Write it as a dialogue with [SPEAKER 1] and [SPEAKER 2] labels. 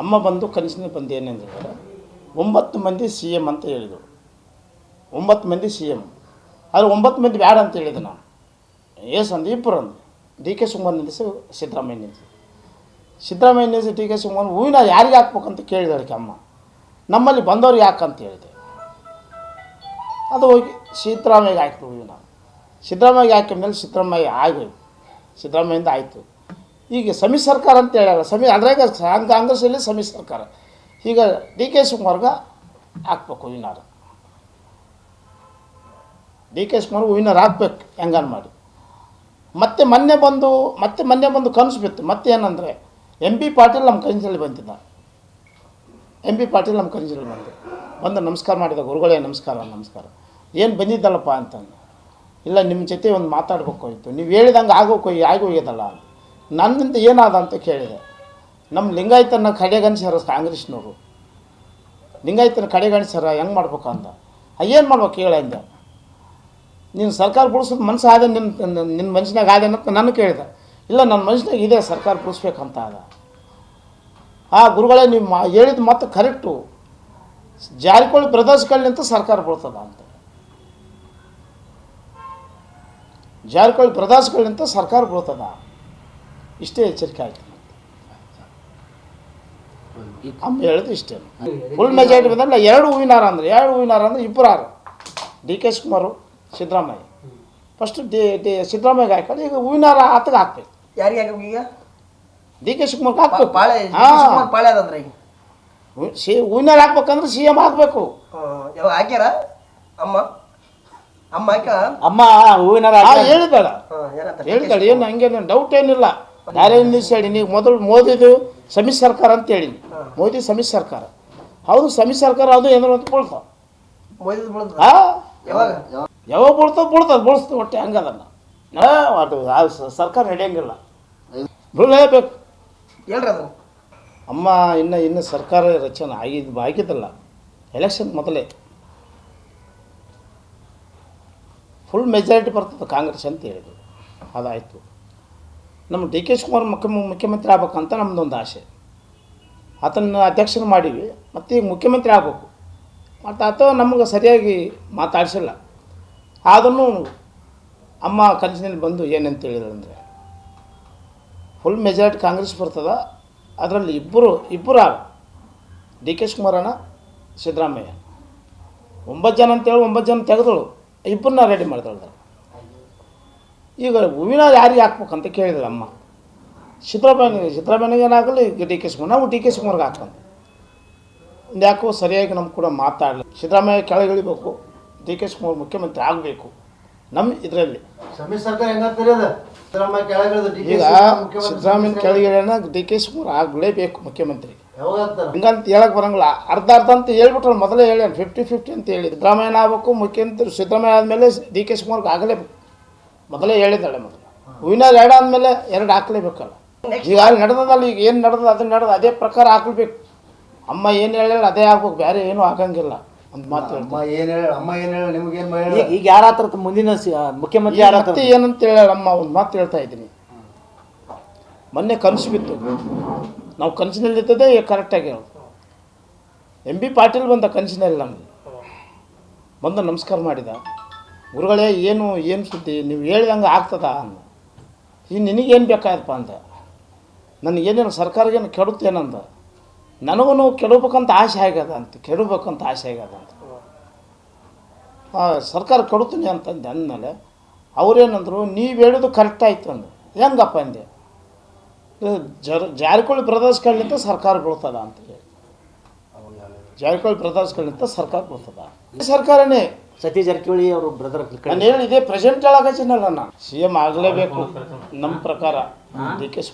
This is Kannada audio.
[SPEAKER 1] ಅಮ್ಮ ಬಂದು ಕನಸಿನ ಬಂದು ಏನೆಂದರೆ ಒಂಬತ್ತು ಮಂದಿ ಸಿ ಎಂ ಅಂತ ಹೇಳಿದರು. ಒಂಬತ್ತು ಮಂದಿ ಸಿ ಎಂ ಆದರೆ ಒಂಬತ್ತು ಮಂದಿ ಬ್ಯಾಡ ಅಂತ ಹೇಳಿದೆ ನಾನು. ಏ ಅಂದು ಇಬ್ಬರು ಡಿ ಕೆ ಸುಮನ್ ನಿಲ್ಲಿಸಿ ಸಿದ್ದರಾಮಯ್ಯ ನಿಲ್ಲಿಸಿ. ಸಿದ್ದರಾಮಯ್ಯ ನಿಲ್ಲಿಸಿ ಡಿ ಕೆ ಸುಮನ್, ಹೂವಿನ ಯಾರಿಗೆ ಹಾಕ್ಬೇಕಂತ ಕೇಳಿದಳಕ್ಕೆ ಅಮ್ಮ. ನಮ್ಮಲ್ಲಿ ಬಂದವ್ರು ಯಾಕೆ ಅಂತ ಹೇಳಿದೆ. ಅದು ಹೋಗಿ ಸಿದ್ದರಾಮಯ್ಯಗೆ ಹಾಕ್ತು ಹೂವಿನ. ಸಿದ್ದರಾಮಯ್ಯಗೆ ಹಾಕಿದ ಮೇಲೆ ಸಿದ್ದರಾಮಯ್ಯ ಆಗೋಯ್ತು ಸಿದ್ದರಾಮಯ್ಯಿಂದ ಆಯಿತು. ಈಗ ಸಮಿ ಸರ್ಕಾರ ಅಂತ ಹೇಳ್ಯಾರ ಸಮಿ ಅದ್ರಾಗ ಕಾಂಗ್ರೆಸ್ಸಲ್ಲಿ ಸಮಿ ಸರ್ಕಾರ. ಈಗ ಡಿ ಕೆ ಶಿವಕುಮಾರ್ಗೆ ಹಾಕ್ಬೇಕು ಹೂವಿನಾರ ಡಿ ಕೆ ಶಿವಕುಮಾರ್ ವಿನ್ನರ್ ಹಾಕ್ಬೇಕು, ಹೆಂಗನ್ ಮಾಡಿ. ಮತ್ತೆ ಮೊನ್ನೆ ಬಂದು, ಮತ್ತೆ ಮೊನ್ನೆ ಬಂದು ಕನಸು ಬಿತ್ತು. ಮತ್ತೆ ಏನಂದರೆ, ಎಂ ಪಿ ಪಾಟೀಲ್ ನಮ್ಮ ಕನಸಲ್ಲಿ ಬಂದಿದ್ದ. ಎಂ ಪಿ ಪಾಟೀಲ್ ನಮ್ಮ ಕನಸಲ್ಲಿ ಬಂದು. ಬಂದು ನಮಸ್ಕಾರ ಮಾಡಿದ ಗುರುಗಳೇ, ನಮಸ್ಕಾರ ನಮಸ್ಕಾರ. ಏನು ಬಂದಿದ್ದಲ್ಲಪ್ಪ ಅಂತಂದು. ಇಲ್ಲ, ನಿಮ್ಮ ಜೊತೆ ಒಂದು ಮಾತಾಡ್ಬೇಕು ಹೋಯ್ತು. ನೀವು ಹೇಳಿದಂಗೆ ಆಗೋಕೆ ಆಗೋಗ್ಯದಲ್ಲ ನನ್ನಿಂದ ಏನಾದ ಅಂತ ಕೇಳಿದೆ. ನಮ್ಮ ಲಿಂಗಾಯತನ ಕಡೆಗಣಿಸ್ಯಾರ ಕಾಂಗ್ರೆಸ್ನವರು. ಲಿಂಗಾಯತನ ಕಡೆಗಣಿಸ್ಯಾರ ಹೆಂಗೆ ಮಾಡ್ಬೇಕು ಅಂತ ಏನು ಮಾಡ್ಬೇಕು ಹೇಳ ಅಂದ. ನೀನು ಸರ್ಕಾರ ಬಿಡಿಸೋದು ಮನಸ್ಸು ಆದ ನಿನ್ನ ನಿನ್ನ ಮನಸ್ಸಿನಾಗ ಆದ ಅಂತ ನಾನು ಕೇಳಿದೆ. ಇಲ್ಲ ನನ್ನ ಮನಸ್ಸಿನಾಗ ಇದೆ ಸರ್ಕಾರ ಬಿಡಿಸ್ಬೇಕಂತ ಅದ ಆ ಗುರುಗಳೇ ನೀವು ಮಾ- ಹೇಳಿದ ಮತ್ತು ಕರೆಕ್ಟು. ಜಾರಿಕೊಳ್ಳಿ ಅಂತ ಸರ್ಕಾರ ಬೀಳ್ತದ ಅಂತ. ಜಾರಿಕೊಳ್ಳಿ ಪ್ರದೇಶಗಳಿಂತ ಸರ್ಕಾರ ಬೀಳ್ತದ ಇಷ್ಟೇ ಎಚ್ಚರಿಕೆ ಆಯ್ತು. ಅಮ್ಮ ಹೇಳೋದು ಇಷ್ಟೇ. ಫುಲ್ ಮೆಜಾರಿಟಿ ಬಂದಲ್ಲ ಎರಡು ಹೂವಿನಾರ ಅಂದ್ರೆ ಎರಡು ಹೂವಿನಾರ ಅಂದ್ರೆ ಇಬ್ಬರು ಆರು D K Shivakumar Siddaramaiah. First D D Siddaramaiah ಹಾಕೊಂಡು ಈಗ ಹೂವಿನಾರ ಆತಗೆ ಹಾಕ್ಬೇಕು.
[SPEAKER 2] ಯಾರಿಗೆ ಹಾಕಬೇಕು ಈಗ?
[SPEAKER 1] ಡಿ ಕೆ ಶಿವಕುಮಾರ್ಗೆ
[SPEAKER 2] ಪಾ-
[SPEAKER 1] ಹಾಕ್ಬೇಕು
[SPEAKER 2] ಪಾಳೆ
[SPEAKER 1] ಹಾಂ.
[SPEAKER 2] ಶಿವಕುಮಾರ್ ಪಾಳೆ ಅದಂದ್ರೆ ಈಗ?
[SPEAKER 1] ಸಿ ಹೂವಿನಾರ ಹಾಕ್ಬೇಕಂದ್ರೆ ಸಿ ಎಂ ಹಾಕ್ಬೇಕು.
[SPEAKER 2] ಯಾವಾಗ ಹಾಕ್ಯಾರ? ಅಮ್ಮ? ಅಮ್ಮ ಹಾಕ್ಯಾಳ?
[SPEAKER 3] ಅಮ್ಮ ಹೂವಿನ
[SPEAKER 1] ಹಾರ ಹೇಳಿದಾಳ ಹೇಳಿದಾಳೆ ಏನು ಹಂಗೇನು ಡೌಟ್ ಏನಿಲ್ಲ. ಯಾರೇ ದಿವಸ ಹೇಳಿ ನೀವು ಮೊದಲು ಮೋದಿದು ಸಮ್ಮಿಶ್ರ ಸರ್ಕಾರ ಅಂತ ಹೇಳೀನಿ ಮೋದಿ ಸಮ್ಮಿಶ್ರ ಸರ್ಕಾರ. ಹೌದು ಸಮ್ಮಿಶ್ರ ಸರ್ಕಾರ ಅದು ಏನಾರು ಅಂತ ಬೀಳ್ತಾವ.
[SPEAKER 2] ಯಾವಾಗ?
[SPEAKER 1] ಬೀಳ್ತಾವ ಬೀಳ್ತದೆ ಬೀಳಿಸ್ತದೆ ಒಟ್ಟೆ ಹಂಗದನ್ನ ಅದು ಸರ್ಕಾರ ನಡೆಯಂಗಿಲ್ಲ. ಬೀಳಲೇಬೇಕು.
[SPEAKER 2] ಹೇಳ್ರಿ ಅದನ್ನ
[SPEAKER 1] ಅಮ್ಮ ಇನ್ನು ಇನ್ನು ಸರ್ಕಾರ ರಚನೆ ಆಗಿದ್ದು ಆಗಿದ್ದಲ್ಲ. ಎಲೆಕ್ಷನ್ ಮೊದಲೇ. ಫುಲ್ ಮೆಜಾರಿಟಿ ಬರ್ತದೆ ಕಾಂಗ್ರೆಸ್ ಅಂತ ಹೇಳಿದ್ರು. ಅದಾಯಿತು. ನಮ್ಮ ಡಿ ಕೆ ಶಿವಕುಮಾರ್ ಮುಖ್ಯ ಮುಖ್ಯಮಂತ್ರಿ ಆಗ್ಬೇಕಂತ ನಮ್ಮದೊಂದು ಆಸೆ. ಆತನ ಅಧ್ಯಕ್ಷನ ಮಾಡೀವಿ ಮತ್ತು ಈಗ ಮುಖ್ಯಮಂತ್ರಿ ಆಗಬೇಕು. ಮತ್ತು ಆತ ನಮಗೆ ಸರಿಯಾಗಿ ಮಾತಾಡಿಸಿಲ್ಲ. ಆದನ್ನು ಅಮ್ಮ ಕನಸಿನಲ್ಲಿ ಬಂದು ಏನಂತ ಹೇಳಿದ್ರು ಅಂದರೆ ಫುಲ್ ಮೆಜಾರಿಟಿ ಕಾಂಗ್ರೆಸ್ ಬರ್ತದ, ಅದರಲ್ಲಿ ಇಬ್ಬರು ಇಬ್ಬರು ಡಿ ಕೆ ಶಿವಕುಮಾರಣ್ಣ ಸಿದ್ದರಾಮಯ್ಯ. ಒಂಬತ್ತು ಜನ ಅಂತೇಳಿ ಒಂಬತ್ತು ಜನ ತೆಗೆದಳು, ಇಬ್ಬರನ್ನ ರೆಡಿ ಮಾಡಿದಳು ಈಗ ಹೂವಿನ ಯಾರಿಗೆ ಹಾಕ್ಬೇಕಂತ ಕೇಳಿದ್ರು ಅಮ್ಮ ಸಿದ್ದರಾಮಯ್ಯ ಸಿದ್ದರಾಮಯ್ಯಗೆ ಏನಾಗಲಿ ಈಗ ಡಿ ಕೆ ಶಿವಣ್ಣ ನಾವು ಡಿ ಕೆ ಶಿವಕುಮಾರ್ಗೆ ಒಂದು ಯಾಕೋ ಸರಿಯಾಗಿ ನಮ್ಮ ಕೂಡ ಮಾತಾಡಲಿ ಸಿದ್ದರಾಮಯ್ಯ ಕೆಳಗಿಳಿಬೇಕು ಡಿ ಕೆ ಶಿವಕುಮಾರ್ ಮುಖ್ಯಮಂತ್ರಿ ಆಗಬೇಕು ನಮ್ಮ ಇದರಲ್ಲಿ. ಈಗ ಸಿದ್ದರಾಮಯ್ಯ ಕೆಳಗಿಳಿಯೋಣ ಡಿ ಕೆ ಶಿವಕುಮಾರ್ ಆಗಲೇಬೇಕು ಮುಖ್ಯಮಂತ್ರಿ. ಹಂಗಂತ ಹೇಳಕ್ ಬರಂಗಿಲ್ಲ. ಅರ್ಧ ಅರ್ಧ ಅಂತ ಹೇಳ್ಬಿಟ್ರು ಮೊದಲೇ ಹೇಳಿ ಫಿಫ್ಟಿ ಫಿಫ್ಟಿ ಅಂತ ಹೇಳಿ ಸಿದ್ದರಾಮಯ್ಯನ ಆಗಬೇಕು ಮುಖ್ಯಮಂತ್ರಿ ಸಿದ್ದರಾಮಯ್ಯ ಆದಮೇಲೆ ಡಿ ಕೆ ಶಿವಕುಮಾರ್ಗೆ ಆಗಲೇಬೇಕು. ಮೊದಲೇ ಹೇಳಿದ್ದಾಳೆ ಮೊದಲು ಹೂವಿನ ಎರಡು ಆದಮೇಲೆ ಎರಡು ಹಾಕ್ಲೇಬೇಕಲ್ಲ. ಈಗ ಅಲ್ಲಿ ನಡೆದದಲ್ಲ ಈಗ ಏನು ನಡೆದ ಅದನ್ನ ನಡೆದ ಅದೇ ಪ್ರಕಾರ ಹಾಕ್ಲೇಬೇಕು. ಅಮ್ಮ ಏನು ಹೇಳ ಅದೇ ಆಗ್ಬೇಕು ಬೇರೆ ಏನೂ ಹಾಕಂಗಿಲ್ಲ. ಒಂದು ಮಾತು
[SPEAKER 4] ಅಮ್ಮ ಏನು ಹೇಳ ಅಮ್ಮ ಏನು ಹೇಳ ನಿಮ್ಗೆ ಏನು
[SPEAKER 3] ಈಗ ಯಾರ ಹತ್ರ ಮುಂದಿನ ಸಿ- ಮುಖ್ಯಮಂತ್ರಿ ಯಾರ
[SPEAKER 1] ಹತ್ರ ಏನಂತ ಹೇಳ ಅಮ್ಮ ಒಂದು ಮಾತು ಹೇಳ್ತಾ ಇದ್ದೀನಿ. ಮೊನ್ನೆ ಕನಸು ಬಿತ್ತು. ನಾವು ಕನಸಿನಲ್ಲಿ ಇದ್ದದೇ ಕರೆಕ್ಟಾಗಿ ಹೇಳೋದು ಎಂ ಬಿ ಪಾಟೀಲ್ ಬಂದ ಕನಸಿನಲ್ಲಿ ನಮಗೆ. ಬಂದು ನಮಸ್ಕಾರ ಮಾಡಿದ. ಗುರುಗಳೇ, ಏನು ಏನು ಸುದ್ದಿ? ನೀವು ಹೇಳ್ದಂಗೆ ಆಗ್ತದ ಅಂದ. ಈ ನಿನಗೇನು ಬೇಕಾಯಪ್ಪ ಅಂತ ನನಗೇನೇನು ಸರ್ಕಾರಗೇನು ಕೆಡುತ್ತೇನಂದ. ನನಗೂ ಕೆಡಬೇಕಂತ ಆಸೆ ಆಗ್ಯದ ಅಂತ, ಕೆಡಬೇಕಂತ ಆಸೆ ಆಗ್ಯದ ಅಂತ. ಸರ್ಕಾರ ಕೊಡ್ತೀನಿ ಅಂತಂದೆ ಅಂದಮೇಲೆ ಅವ್ರೇನಂದ್ರು, ನೀವು ಹೇಳೋದು ಕರೆಕ್ಟ್ ಆಯ್ತು ಅಂದ. ಹೆಂಗಪ್ಪ ಅಂದೆ. ಜರ್, ಜಾರಕಿಹೊಳಿ ಬ್ರದರ್ಸ್ಗಳಿಂದ ಸರ್ಕಾರ ಬೀಳ್ತದ ಅಂತ ಹೇಳಿ. ಜಾರಿಕೊಳ್ಳಿ ಬ್ರದರ್ಸ್ಗಳಿಂದ ಸರ್ಕಾರ ಬೀಳ್ತದ? ಸರ್ಕಾರನೇ
[SPEAKER 3] ಸತೀಶ್ ಜಾರಕಿಹೊಳಿ ಅವರು ಬ್ರದರ್
[SPEAKER 1] ನಾನು ಹೇಳಿದೆ ಪ್ರೆಸೆಂಟ್ ಹೇಳಕಚ್ಚಿನಲ್ಲ ನಾನು. ಸಿ ಎಂ ಆಗಲೇಬೇಕು ನಮ್ಮ ಪ್ರಕಾರ ಡಿ ಕೆ